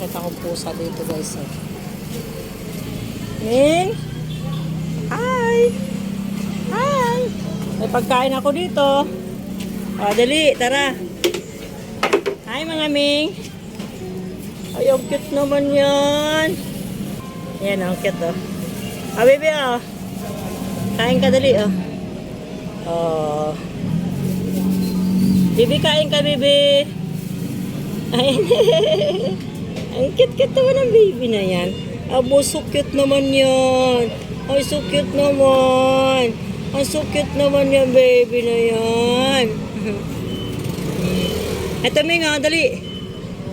nakita kong pusa dito guys. Oh. Ming! Hi! Hi! May pagkain ako dito. O, dali, tara. Hi mga Ming! Ay, ang cute naman yan. Yan, ang cute oh. Ah, baby oh. Kain ka dali oh. Oh. Bibi, kain ka, bibi. Ay, ang cute-cute naman baby na yan. Abo, so cute naman yan. Ay, so cute naman. Ang so cute naman yan, baby na yan. Ito, Ming, ah, dali.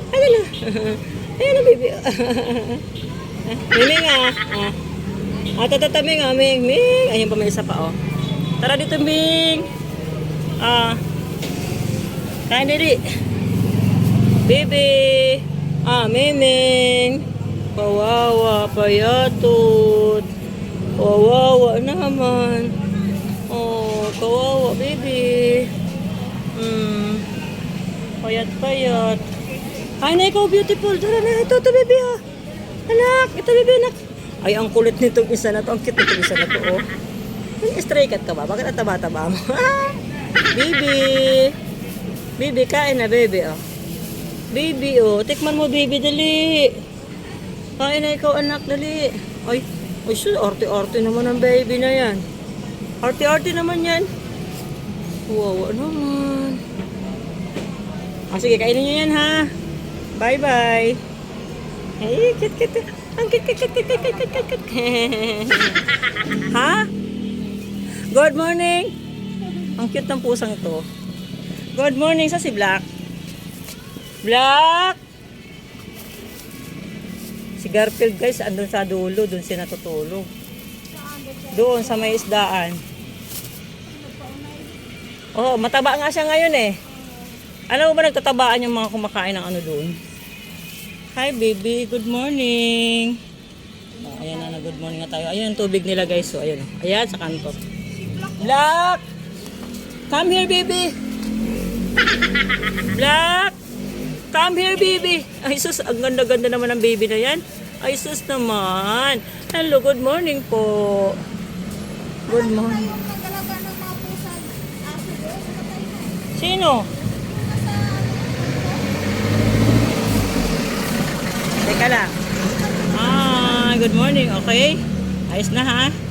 Ay, dali. Ayan na, baby. Ming, ah. ah. Ah, tata, Ming, ah, Ming, Ming. Ayan pa, may isa pa, oh. Tara dito, Ming. Ah. Kain dali. Baby. Ah, Miming. Kawawa, payatot. Kawawa naman. Oh, kawawa, baby. Hmm. Payat-payat. Ay, na ikaw, beautiful. Tara na, ito, ito, baby, ha. Anak, ito, baby, anak. Ay, ang kulit nitong isa na to. Ang cute nitong isa na to, oh. Ay, stray cat ka ba? Bakit ang taba-taba mo? baby. Baby, kain na, baby, oh. Baby, oh. Tikman mo, baby, dali. Kain na ikaw, anak, dali. Ay, ay, sus, arte-arte naman ang baby na yan. Arte-arte naman yan. Wow, naman. Ah, sige, kainin nyo yan, ha? Bye-bye. Kit, kit, kit. Ang kit, kit, kit, kit, kit, kit, kit, kit. ha? Good morning. Ang cute ng pusang ito. Good morning sa si Black. Black! Si Garfield guys, andun sa dulo, dun siya natutulog. Doon sa may isdaan. Oh, mataba nga siya ngayon eh. Mo ba nagtatabaan yung mga kumakain ng ano doon? Hi baby, good morning. Oh, ayan na, good morning na tayo. Ayan tubig nila guys. So, ayan. Ayan sa kanto. Black! Come here baby! Black! Come here, baby. Ay, sus, ang ganda-ganda naman ng baby na yan. Ay, sus naman. Hello, good morning po. Good morning. Sino? Teka lang. Ah, good morning. Okay. Ayos na ha.